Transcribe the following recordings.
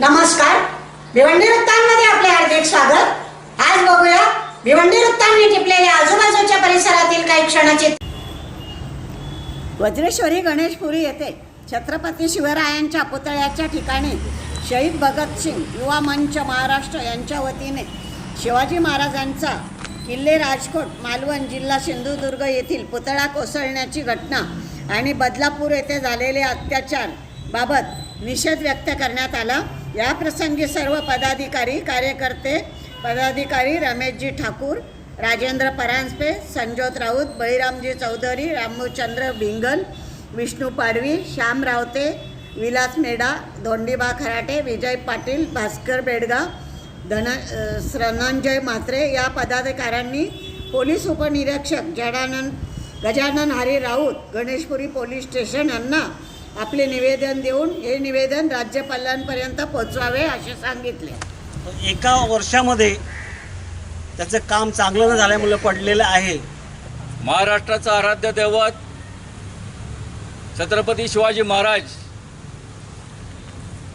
नमस्कार. भिवंडी वृत्तांमध्ये आपले हार्दिक स्वागत. आज बघूया भिवंडी वृत्तांनी टिपलेल्या आजूबाजूच्या परिसरातील काही क्षणाचे वज्रेश्वरी गणेशपुरी येथे छत्रपती शिवरायांच्या पुतळ्याच्या ठिकाणी शहीद भगतसिंग युवा मंच महाराष्ट्र यांच्या वतीने शिवाजी महाराजांचा किल्ले राजकोट मालवण जिल्हा सिंधुदुर्ग येथील पुतळा कोसळण्याची घटना आणि बदलापूर येथे झालेले अत्याचार बाबत निषेध व्यक्त करण्यात आला. या प्रसंगी सर्व पदाधिकारी कार्यकर्ते पदाधिकारी रमेशजी ठाकूर राजेंद्र परांजपे संजोत राऊत बळीरामजी चौधरी रामचंद्र भिंगल विष्णू पाडवी श्याम रावते विलास मेढा धोंडीबा खराटे विजय पाटील भास्कर बेडगा धन अ, म्हात्रे या पदाधिकाऱ्यांनी पोलीस उपनिरीक्षक जडानंद गजानन हरी राऊत गणेशपुरी पोलीस स्टेशन यांना आपले निवेदन देऊन हे निवेदन राज्यपालांपर्यंत पोचवावे असे सांगितले. एका वर्षामध्ये त्याचं काम चांगलं न झाल्यामुळे पडलेलं आहे. महाराष्ट्राचं आराध्य दैवत छत्रपती शिवाजी महाराज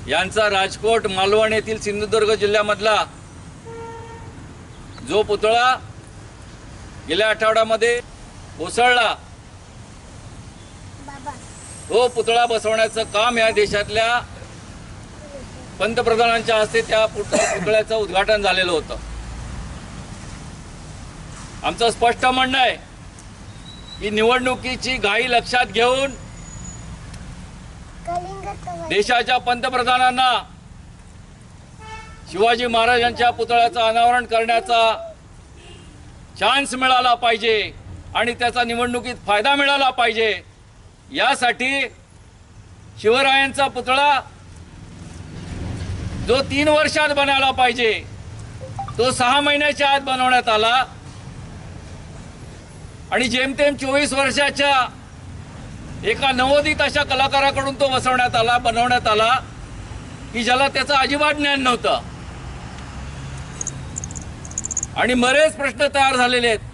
यांचा राजकोट मालवण येथील सिंधुदुर्ग जिल्ह्यामधला जो पुतळा गेल्या आठवड्यामध्ये कोसळला तो पुतळा बसवण्याचं काम या देशातल्या पंतप्रधानांच्या हस्ते त्या पुतळ्याचं उद्घाटन झालेलं होतं. आमचं स्पष्ट म्हणणं आहे की निवडणुकीची घाई लक्षात घेऊन देशाच्या पंतप्रधानांना शिवाजी महाराजांच्या पुतळ्याचं अनावरण करण्याचा चान्स मिळाला पाहिजे आणि त्याचा निवडणुकीत फायदा मिळाला पाहिजे. यासाठी शिवरायांचा पुतळा जो तीन वर्षात बनायला पाहिजे तो सहा महिन्याच्या आत बनवण्यात आला. आणि जेमतेम चोवीस वर्षाच्या एका नवोदित अशा कलाकाराकडून तो बसवण्यात आला बनवण्यात आला की ज्याला त्याचं अजिबात ज्ञान नव्हतं. आणि बरेच प्रश्न तयार झालेले आहेत.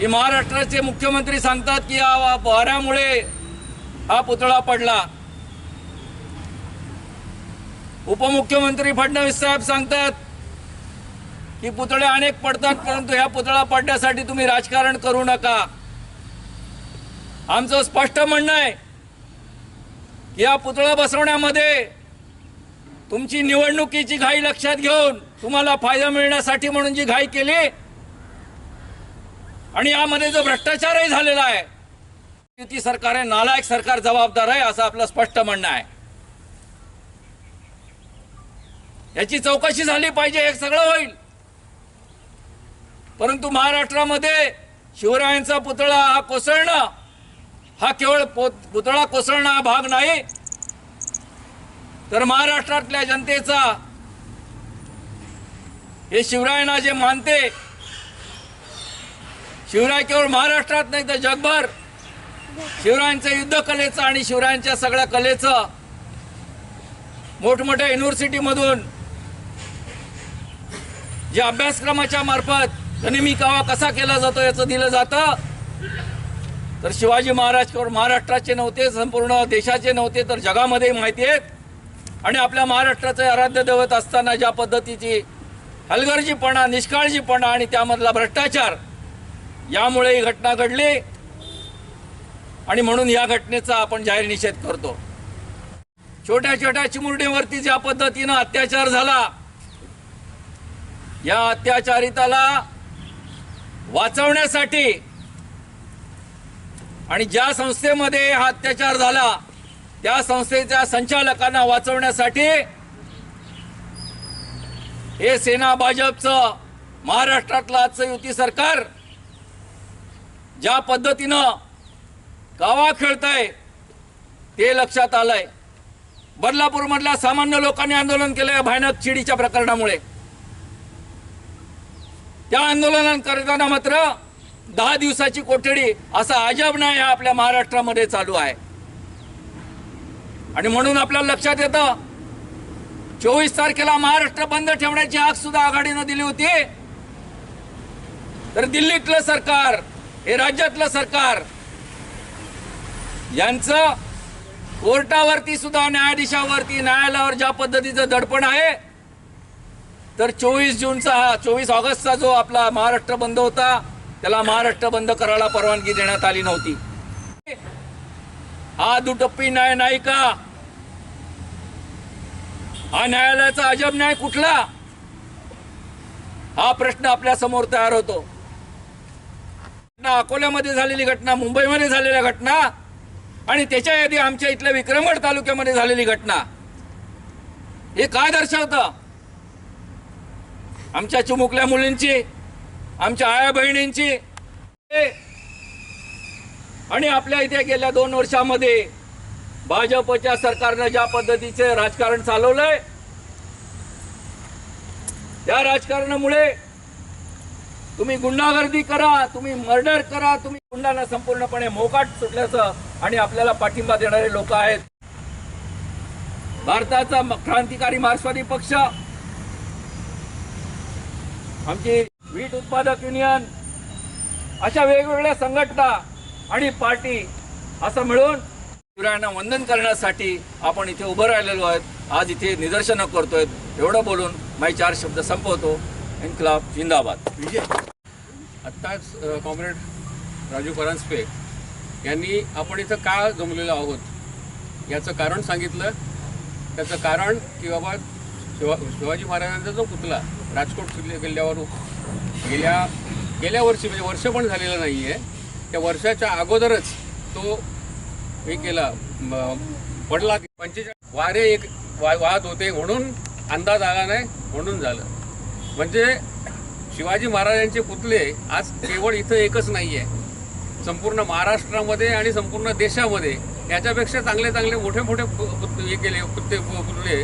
की महाराष्ट्राचे मुख्यमंत्री सांगतात की या वाऱ्यामुळे हा पुतळा पडला. उपमुख्यमंत्री फडणवीस साहेब सांगतात की पुतळे अनेक पडतात परंतु ह्या पुतळा पडण्यासाठी तुम्ही राजकारण करू नका. आमचं स्पष्ट म्हणणं आहे की हा पुतळा बसवण्यामध्ये तुमची निवडणुकीची घाई लक्षात घेऊन तुम्हाला फायदा मिळण्यासाठी म्हणून जी घाई केली आणि यामध्ये जो भ्रष्टाचारही झालेला आहे युती सरकार आहे नालायक सरकार जबाबदार आहे असं आपलं स्पष्ट म्हणणं आहे. याची चौकशी झाली पाहिजे हे सगळं होईल. परंतु महाराष्ट्रामध्ये शिवरायांचा पुतळा हा कोसळणं हा केवळ पुतळा कोसळणं हा भाग नाही. तर महाराष्ट्रातल्या जनतेचा हे शिवरायांना जे मानते शिवराय केवळ महाराष्ट्रात नाही तर जगभर. शिवरायांचं युद्ध कलेचं आणि शिवरायांच्या सगळ्या कलेचं मोठमोठ्या युनिव्हर्सिटीमधून जे अभ्यासक्रमाच्या मार्फत गनिमिकावा कसा केला जातो याचं दिलं जातं. तर शिवाजी महाराज केवळ महाराष्ट्राचे नव्हते संपूर्ण देशाचे नव्हते तर जगामध्ये माहिती आहेत. आणि आपल्या महाराष्ट्राचे आराध्य दैवत असताना ज्या पद्धतीची हलगर्जीपणा निष्काळजीपणा आणि त्यामधला भ्रष्टाचार यामुळे ही घटना घडली आणि म्हणून या घटनेचा आपण जाहीर निषेध करतो. छोट्या छोट्या चिमुरडीवरती ज्या पद्धतीनं अत्याचार झाला या अत्याचारिताला वाचवण्यासाठी आणि ज्या संस्थेमध्ये हा अत्याचार झाला त्या संस्थेच्या संचालकांना वाचवण्यासाठी हे सेना भाजपचं महाराष्ट्रातलं आजचं युती सरकार ज्या पद्धतीनं गावा खेळतंय ते लक्षात आलंय. बदलापूरमधल्या सामान्य लोकांनी आंदोलन केलं या भयानक चिडीच्या प्रकरणामुळे. त्या आंदोलन करताना मात्र दहा दिवसाची कोठडी असा अजब नाही हा आपल्या महाराष्ट्रामध्ये चालू आहे. आणि म्हणून आपल्याला लक्षात येतं चोवीस तारखेला महाराष्ट्र बंद ठेवण्याची हाक सुद्धा आघाडीनं दिली होती. तर दिल्लीतलं सरकार हे राज्यातलं सरकार. यांचं कोर्टावरती सुद्धा न्यायाधीशावरती न्यायालयावर ज्या पद्धतीचं दडपण आहे तर चोवीस जूनचा हा चोवीस ऑगस्टचा जो आपला महाराष्ट्र बंद होता त्याला महाराष्ट्र बंद करायला परवानगी देण्यात आली नव्हती. हा दुटप्पी न्याय नाही का? हा न्यायालयाचा अजब न्याय कुठला? हा प्रश्न आपल्यासमोर तयार होतो. अकोल्यामध्ये झालेली घटना मुंबईमध्ये झालेल्या घटना आणि त्याच्या आधी आमच्या इथल्या विक्रमगड तालुक्यामध्ये झालेली घटना. हे काय दर्शवतं? आमच्या चिमुकल्या मुलींची आमच्या आया बहिणींची. आणि आपल्या इथे गेल्या दोन वर्षामध्ये भाजपच्या सरकारनं ज्या पद्धतीचे राजकारण चालवलंय त्या राजकारणामुळे तुम्ही गुंडागर्दी करा तुम्ही मर्डर करा तुम्ही गुंडांना संपूर्णपणे मोकाट सुटल्याचं आणि आपल्याला पाठिंबा देणारे लोक आहेत. भारताचा क्रांतिकारी मार्क्सवादी पक्ष आमची वीट उत्पादक युनियन अशा वेगवेगळ्या संघटना आणि पार्टी असं मिळून शिवरायांना वंदन करण्यासाठी आपण इथे उभं राहिलेलो आहेत. आज इथे निदर्शनं करतोय. एवढं बोलून माझे चार शब्द संपवतो. इन्कलाब जिंदाबाद. आत्ताच कॉम्रेड राजू परांजपे यांनी आपण इथं का जमलेलो आहोत? याचं कारण सांगितलं. त्याचं कारण की बाबा शिवा शिवाजी महाराजांचा जो पुतला राजकोट किल्ले किल्ल्यावर गेल्या गेल्या वर्षी म्हणजे वर्ष पण झालेलं नाही आहे त्या वर्षाच्या अगोदरच तो हे केला पडला. पंचेचाळीस वारे एक वा वाहत होते म्हणून अंदाज आला नाही म्हणून झालं. म्हणजे शिवाजी महाराजांचे पुतळे आज केवळ इथं एकच नाही आहे संपूर्ण महाराष्ट्रामध्ये आणि संपूर्ण देशामध्ये याच्यापेक्षा चांगले चांगले मोठे मोठे हे केले पुतळे पुतले पुतळे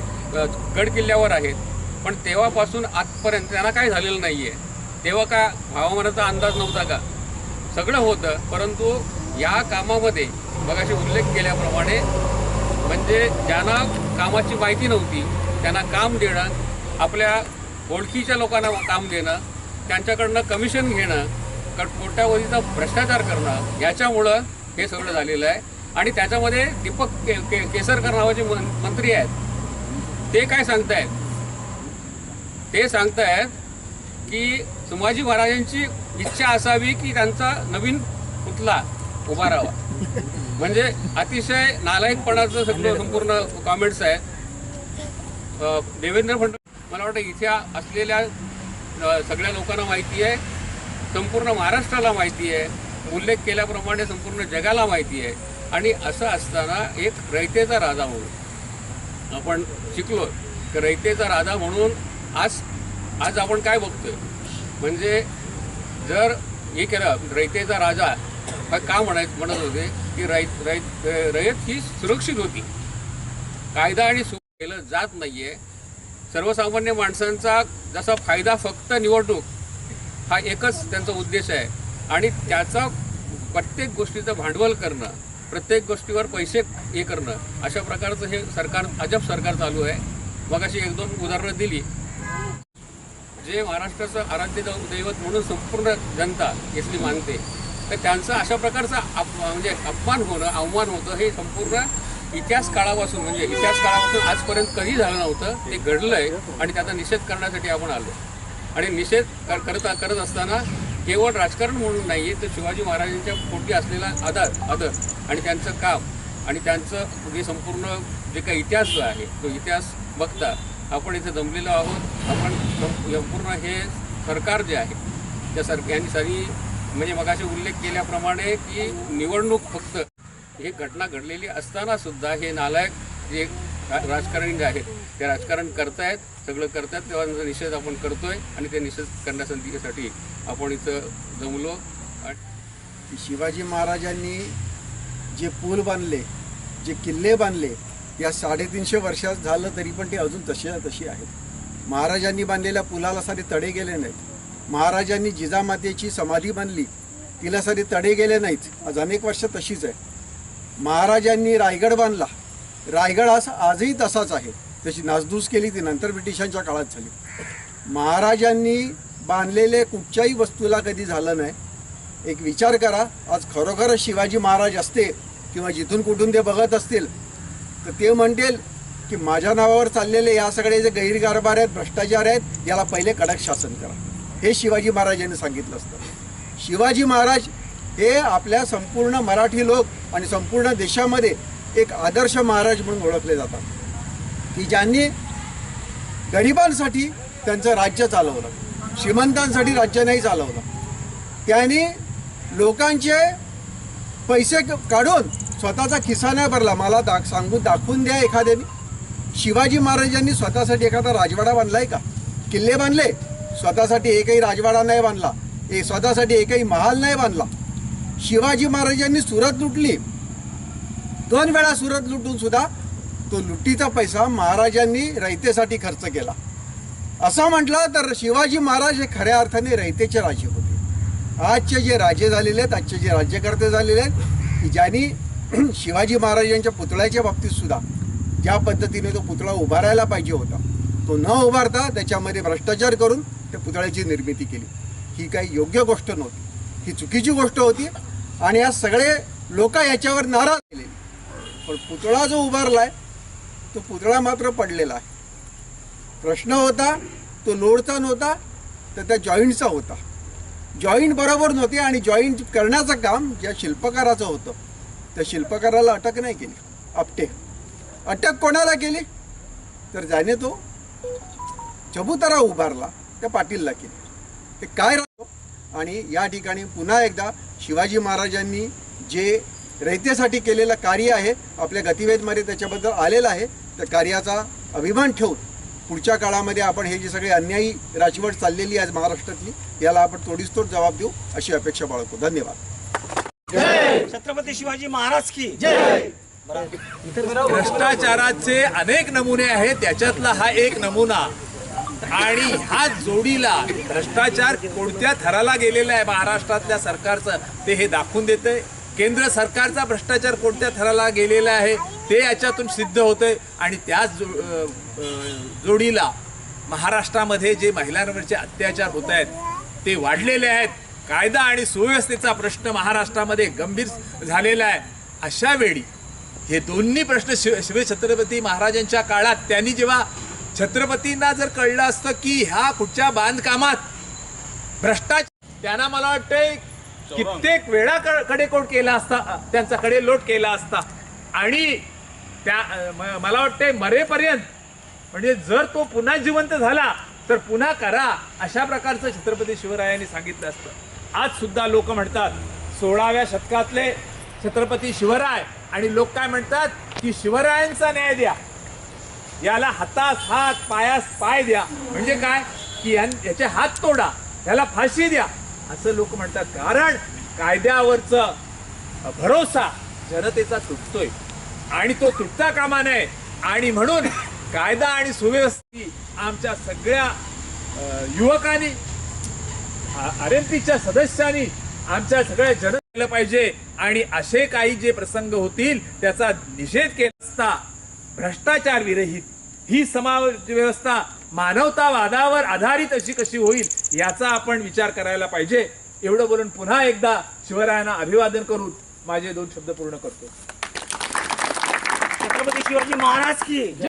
गड किल्ल्यावर आहेत. पण तेव्हापासून आजपर्यंत त्यांना काही झालेलं नाही आहे तेव्हा का हवामानाचा अंदाज नव्हता का? सगळं होतं परंतु या कामामध्ये मगाशी उल्लेख केल्याप्रमाणे म्हणजे ज्यांना कामाची माहिती नव्हती त्यांना काम देणं आपल्या ओळखीच्या लोकांना काम देणं त्यांच्याकडनं कमिशन घेणं कोट्यावधीचा भ्रष्टाचार करणं याच्यामुळं हे सगळं झालेलं आहे. आणि त्याच्यामध्ये दीपक के के केसरकर नावाचे मंत्री आहेत. ते काय सांगतायत? ते सांगतायत की संभाजी महाराजांची इच्छा असावी की त्यांचा नवीन पुतला उभा राहावा. म्हणजे अतिशय नालायकपणाचं सगळं संपूर्ण कॉमेंट्स आहेत. देवेंद्र फडणवीस मला वाटतं इथे असलेल्या सगळ्या लोकांना माहिती आहे. संपूर्ण महाराष्ट्राला माहिती आहे. उल्लेख केल्याप्रमाणे संपूर्ण जगाला माहिती आहे. आणि असं असताना एक रयतेचा राजा म्हणून आपण शिकलो की रयतेचा राजा म्हणून आज आज आपण काय बघतोय? म्हणजे जर हे केलं रयतेचा राजा का म्हणायचं म्हणत होते की रय रयत रयत ही सुरक्षित होती. कायदा आणि सुख केलं जात नाही आहे सर्वसामान्य माणसांचा जसा फायदा फक्त निवडणूक हा एकच त्यांचा उद्देश आहे. आणि त्याचा प्रत्येक गोष्टीचं भांडवल करणं प्रत्येक गोष्टीवर पैसे हे करणं अशा प्रकारचं हे सरकार अजब सरकार चालू आहे. मग अशी एक दोन उदाहरणं दिली. जे महाराष्ट्राचं आराध्य दैवत म्हणून संपूर्ण जनता यसली मानते. तर त्यांचं अशा प्रकारचा अप म्हणजे अपमान होणं अवमान होतं हे संपूर्ण इतिहास काळापासून म्हणजे इतिहास काळापासून आजपर्यंत कधी झालं नव्हतं ते घडलंय आणि त्याचा निषेध करण्यासाठी आपण आलो. आणि निषेध कर- करत करत असताना केवळ राजकारण म्हणून नाही तर शिवाजी महाराजांच्या पोटी असलेला आदर आदर आणि त्यांचं काम आणि त्यांचं जे संपूर्ण जे काही इतिहास जो आहे तो इतिहास बघता आपण इथे जमलेलो आहोत. आपण संपूर्ण हे सरकार जे आहे त्या सर यांनी म्हणजे मगाशी उल्लेख केल्याप्रमाणे की निवडणूक फक्त हे घटना घडलेली असताना सुद्धा हे नालायक जे राजकारणी जे आहेत ते राजकारण करतायत सगळं करतायत तेव्हा त्यांचा निषेध आपण करतोय आणि ते निषेध करण्यासाठी आपण इथं जमलो. आणि शिवाजी महाराजांनी जे पूल बांधले जे किल्ले बांधले या साडेतीनशे वर्षात झालं तरी पण ते अजून तसे तशी आहेत. महाराजांनी बांधलेल्या पुलाला सारे तडे गेले नाहीत. महाराजांनी जिजामातेची समाधी बांधली तिला सारे तडे गेले नाहीत. आज अनेक वर्ष तशीच आहे. महाराजांनी रायगड बांधला. रायगड आज आजही तसाच आहे. त्याची नासधूस केली ती नंतर ब्रिटिशांच्या काळात झाली. महाराजांनी बांधलेले कुठच्याही वस्तूला कधी झालं नाही. एक विचार करा आज खरोखरच शिवाजी महाराज असते किंवा जिथून कुठून ते बघत असतील तर ते म्हणतील की माझ्या नावावर चाललेले या सगळे जे गैरकारभार आहेत भ्रष्टाचार आहेत याला पहिले कडक शासन करा. हे शिवाजी महाराजांनी सांगितलं असतं. शिवाजी महाराज हे आपल्या संपूर्ण मराठी लोक आणि संपूर्ण देशामध्ये एक आदर्श महाराज म्हणून ओळखले जातात. की ज्यांनी गरिबांसाठी त्यांचं राज्य चालवलं श्रीमंतांसाठी राज्य नाही चालवलं. त्यांनी लोकांचे पैसे काढून स्वतःचा खिसा नाही भरला. मला दा सांगून दाखवून द्या एखाद्याने. शिवाजी महाराजांनी स्वतःसाठी एखादा राजवाडा बांधलाय का? किल्ले बांधले स्वतःसाठी एकही राजवाडा नाही बांधला. ए स्वतःसाठी एकही महाल नाही बांधला. शिवाजी महाराजांनी सुरत लुटली. दोन वेळा सुरत लुटून सुद्धा तो लुटीचा पैसा महाराजांनी रयतेसाठी खर्च केला. असं म्हटलं तर शिवाजी महाराज हे खऱ्या अर्थाने रयतेचे राजे होते. आजचे जे राजे झालेले आहेत आजचे जे राज्यकर्ते झालेले आहेत की ज्यांनी शिवाजी महाराजांच्या पुतळ्याच्या बाबतीत सुद्धा ज्या पद्धतीने तो पुतळा उभारायला पाहिजे होता तो न उभारता त्याच्यामध्ये भ्रष्टाचार करून त्या पुतळ्याची निर्मिती केली. ही काही योग्य गोष्ट नव्हती. ही चुकीची गोष्ट होती. आणि या सगळे लोक याच्यावर नाराज केले पण पुतळा जो उभारलाय तो पुतळा मात्र पडलेला आहे. प्रश्न होता तो लोडचा नव्हता तर त्या जॉईंटचा होता. जॉईंट बरोबर नव्हते आणि जॉईंट करण्याचं काम ज्या शिल्पकाराचं होतं त्या शिल्पकाराला अटक नाही केली. आपटे. अटक कोणाला केली? तर ज्याने तो चबुतारा उभारला त्या पाटीलला केली. ते काय राहतो आणि या ठिकाणी पुन्हा एकदा शिवाजी महाराजांनी जे रयतेसाठी केलेलं कार्य आहे आपल्या गतिवेदमध्ये त्याच्याबद्दल आलेलं आहे त्या कार्याचा अभिमान ठेवून पुढच्या काळामध्ये आपण हे जे सगळे अन्यायी राजवट चाललेली आहे आज महाराष्ट्रातली याला आपण तोडीसतोड जबाब देऊ अशी अपेक्षा बाळगतो. धन्यवाद. छत्रपती शिवाजी महाराज की भ्रष्टाचाराचे अनेक नमुने आहेत त्याच्यातला हा एक नमुना आणि हा जोडीला भ्रष्टाचार कोणत्या थराला गेलेला आहे महाराष्ट्रातल्या सरकारचं ते हे दाखवून देते केंद्र सरकारचा भ्रष्टाचार कोणत्या थराला गेलेला आहे ते याच्यातून सिद्ध होतंय. आणि त्याच जो जोडीला महाराष्ट्रामध्ये जे महिलांवरचे अत्याचार होत आहेत ते वाढलेले आहेत. कायदा आणि सुव्यवस्थेचा प्रश्न महाराष्ट्रामध्ये गंभीर झालेला आहे. अशा वेळी हे दोन्ही प्रश्न शिव शिवछत्रपती महाराजांच्या काळात त्यांनी जेव्हा छत्रपतींना जर कळलं असतं की ह्या कुठच्या बांधकामात भ्रष्टाचार त्यांना मला वाटतंय कित्येक वेळा कडेकोट केला असता त्यांचा कडेलोट केला असता. आणि त्या मला वाटतंय मरेपर्यंत म्हणजे जर तो पुन्हा जिवंत झाला तर पुन्हा करा अशा प्रकारचं छत्रपती शिवरायांनी सांगितलं असतं. आज सुद्धा लोक म्हणतात सोळाव्या शतकातले छत्रपती शिवराय. आणि लोक काय म्हणतात की शिवरायांचा न्याय द्या. याला हातास हात पायास पाय द्या. म्हणजे काय? की याचे हात तोडा. याला फाशी द्या. असं लोक म्हणतात. कारण कायद्यावरच भरोसा जनतेचा तुटतोय. आणि तो तुटता कामा नये. आणि म्हणून कायदा आणि सुव्यवस्थी आमच्या सगळ्या युवकांनी आर एम पीच्या सदस्यांनी आमच्या सगळ्या जन केलं पाहिजे. आणि असे काही जे प्रसंग होतील त्याचा निषेध केला असता भ्रष्टाचार विरहित. ही समाज व्यवस्था मानवतावादावर आधारित अशी कशी होईल याचा आपण विचार करायला पाहिजे. एवढं बोलून पुन्हा एकदा शिवरायांना अभिवादन करून माझे दोन शब्द पूर्ण करतो. छत्रपती शिवाजी महाराज की